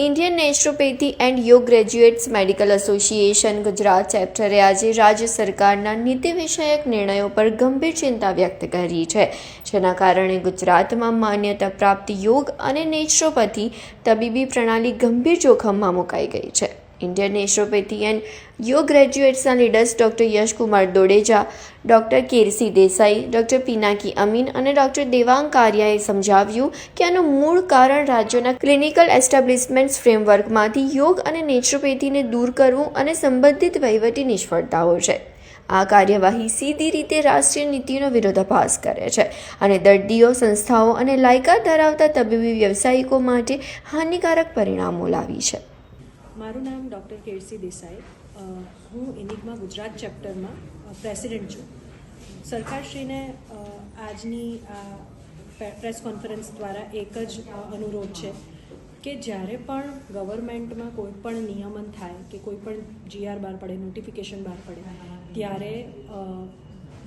Indian naturopathy and yoga graduates medical association Gujarat ચેપ્ટરે આજે રાજ્ય સરકારના નીતિ વિષયક નિર્ણયો પર ગંભીર ચિંતા વ્યક્ત કરી છે. જેના કારણે ગુજરાતમાં માન્યતા પ્રાપ્ત યોગ અને નેચરોપેથી તબીબી પ્રણાલી ગંભીર જોખમમાં મુકાઈ ગઈ છે. Indian naturopathy and yoga ગ્રેજ્યુએટ્સના leaders doctor Yashkumar Dodeja doctor Kersi Desai doctor Pinaki Amin અને ડૉક્ટર દેવાંગ કારિયાએ સમજાવ્યું કે આનું મૂળ કારણ રાજ્યોના ક્લિનિકલ એસ્ટાબ્લિશમેન્ટ્સ ફ્રેમવર્કમાંથી યોગ અને નેચરોપેથીને દૂર કરવું અને સંબંધિત વહીવટી નિષ્ફળતાઓ છે. આ કાર્યવાહી સીધી રીતે રાષ્ટ્રીય નીતિનો વિરોધાભાસ કરે છે અને દર્દીઓ, સંસ્થાઓ અને લાયકાત ધરાવતા તબીબી વ્યવસાયિકો માટે હાનિકારક પરિણામો લાવી છે. મારું નામ ડૉક્ટર કેરસી દેસાઈ. હું ઇનિગમાં ગુજરાત ચેપ્ટરમાં પ્રેસિડેન્ટ છું. સરકારશ્રીને આજની આ પ્રેસ કોન્ફરન્સ દ્વારા એક જ અનુરોધ છે કે જ્યારે પણ ગવર્મેન્ટમાં કોઈ પણ નિયમન થાય કે કોઈ પણ જીઆર બહાર પડે, નોટિફિકેશન બહાર પડે, ત્યારે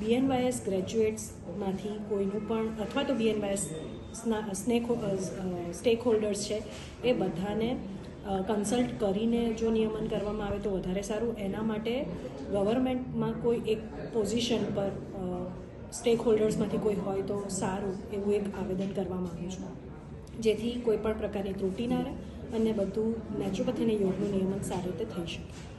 બીએનવાયએસ ગ્રેજ્યુએટ્સમાંથી કોઈનું પણ અથવા તો બીએનવાયએસ સ્નેક સ્ટેક હોલ્ડર્સ છે એ બધાને કન્સલ્ટ કરીને જો નિયમન કરવામાં આવે તો વધારે સારું. એના માટે ગવર્મેન્ટમાં કોઈ એક પોઝિશન પર સ્ટેક હોલ્ડર્સમાંથી કોઈ હોય તો સારું એવું એક આવેદન કરવા માગું છું. જેથી કોઈ પણ પ્રકારની ત્રુટિ ના રહે અને બધું નેચરોપથીને યોગનું નિયમન સારી રીતે થઈ શકે.